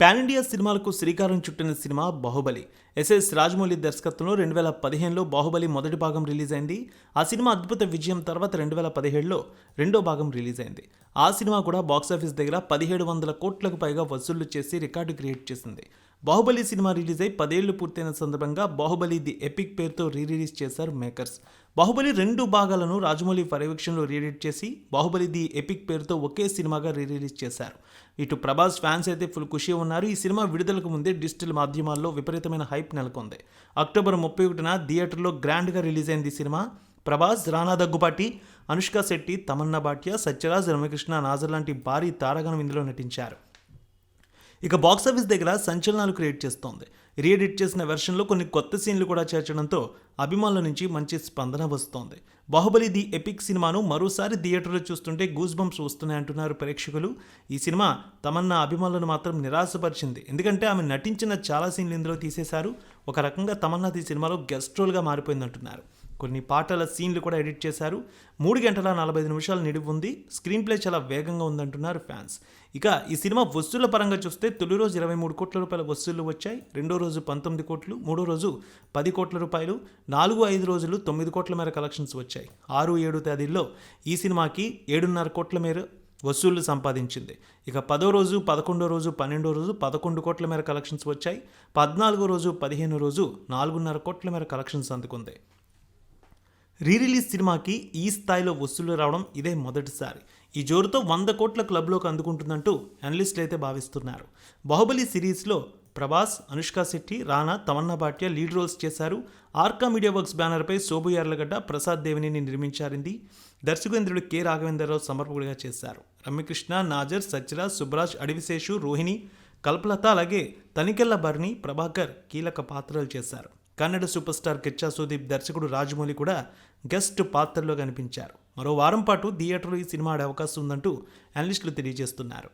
Pan India సినిమాలకు శ్రీకారం చుట్టిన సినిమా బాహుబలి. ఎస్ఎస్ రాజమౌళి దర్శకత్వంలో రెండు వేల పదిహేనులో బాహుబలి మొదటి భాగం రిలీజ్ అయింది ఆ సినిమా అద్భుత విజయం తర్వాత రెండు వేల పదిహేడులో రెండో భాగం రిలీజ్ అయింది ఆ సినిమా కూడా బాక్సాఫీస్ దగ్గర పదిహేడు వందల కోట్లకు పైగా వసూళ్ళు చేసి రికార్డు క్రియేట్ చేసింది. బాహుబలి సినిమా రిలీజ్ అయి పదేళ్ళు పూర్తయిన సందర్భంగా బాహుబలి ది ఎపిక్ పేరుతో రీ రిలీజ్ చేశారు మేకర్స్. బాహుబలి రెండు భాగాలను రాజమౌళి పర్యవేక్షణలో రీఎడిట్ చేసి బాహుబలి ది ఎపిక్ పేరుతో ఒకే సినిమాగా రీ రిలీజ్ చేశారు. ఇటు ప్రభాస్ ఫ్యాన్స్ అయితే ఫుల్ ఖుషి ఉన్నారు. ఈ సినిమా విడుదలకు ముందే డిజిటల్ మాధ్యమాల్లో విపరీతమైన హైప్ నెలకొంది. అక్టోబర్ ముప్పై ఒకటిన థియేటర్లో గ్రాండ్గా రిలీజ్ అయింది ఈ సినిమా. ప్రభాస్ రానా దగ్గుపాటి అనుష్క శెట్టి తమన్నా భాట్య సత్యరాజ్ రమకృష్ణ నాజర్ లాంటి భారీ తారగణం ఇందులో నటించారు. ఇక బాక్సాఫీస్ దగ్గర సంచలనాలు క్రియేట్ చేస్తోంది. రీఎడిట్ చేసిన వెర్షన్లో కొన్ని కొత్త సీన్లు కూడా చేర్చడంతో అభిమానుల నుంచి మంచి స్పందన వస్తోంది. బాహుబలి ది ఎపిక్ సినిమాను మరోసారి థియేటర్లో చూస్తుంటే గూస్ బంప్స్ వస్తున్నాయంటున్నారు ప్రేక్షకులు. ఈ సినిమా తమన్నా అభిమానులను మాత్రం నిరాశపరిచింది. ఎందుకంటే ఆమె నటించిన చాలా సీన్లు ఇందులో తీసేశారు. ఒక రకంగా తమన్నా ఈ సినిమాలో గెస్ట్ రోల్గా మారిపోయిందంటున్నారు. కొన్ని పాటల సీన్లు కూడా ఎడిట్ చేశారు. మూడు గంటల నలభై ఐదు నిమిషాలు నిడివి ఉంది. స్క్రీన్ ప్లే చాలా వేగంగా ఉందంటున్నారు ఫ్యాన్స్. ఇక ఈ సినిమా వస్తువుల పరంగా చూస్తే తొలి రోజు ఇరవై మూడు కోట్ల రూపాయల వసూళ్ళు వచ్చాయి. రెండో రోజు పంతొమ్మిది కోట్లు మూడో రోజు పది కోట్ల రూపాయలు నాలుగు ఐదు రోజులు తొమ్మిది కోట్ల మేర కలెక్షన్స్ వచ్చాయి. ఆరు ఏడు తేదీల్లో ఈ సినిమాకి ఏడున్నర కోట్ల మేర వసూళ్ళు సంపాదించింది. ఇక పదో రోజు పదకొండో రోజు పన్నెండో రోజు పదకొండు కోట్ల మేర కలెక్షన్స్ వచ్చాయి. పద్నాలుగో రోజు పదిహేను రోజు నాలుగున్నర కోట్ల మేర కలెక్షన్స్ అందుకుంది. రీ రిలీజ్ సినిమాకి ఈ స్థాయిలో వసూళ్ళు రావడం ఇదే మొదటిసారి. ఈ జోరుతో వంద కోట్ల క్లబ్లోకి అందుకుంటుందంటూ అనలిస్టులు అయితే భావిస్తున్నారు. బాహుబలి సిరీస్లో ప్రభాస్ అనుష్క శెట్టి రానా తమన్నా భాట్య లీడ్ రోల్స్ చేశారు. ఆర్కా మీడియా వర్క్స్ బ్యానర్పై శోభు యార్లగడ్డ ప్రసాద్ దేవిని నిర్మించారింది. దర్శకేంద్రుడు కె. రాఘవేంద్రరావు సమర్పకుడిగా చేశారు. రమ్యకృష్ణ నాజర్ సత్యరాజ్ సుబ్రాజ్ అడివిశేషు రోహిణి కల్పలత అలాగే తనికెళ్ళ బర్ని ప్రభాకర్ కీలక పాత్రలు చేశారు. కన్నడ సూపర్ స్టార్ కిచ్చా సుదీప్ దర్శకుడు రాజమౌళి కూడా గెస్ట్ పాత్రలో కనిపించారు. మరో వారం పాటు థియేటర్లో ఈ సినిమా ఆడే అవకాశం ఉందంటూ అనలిస్టులు తెలియజేస్తున్నారు.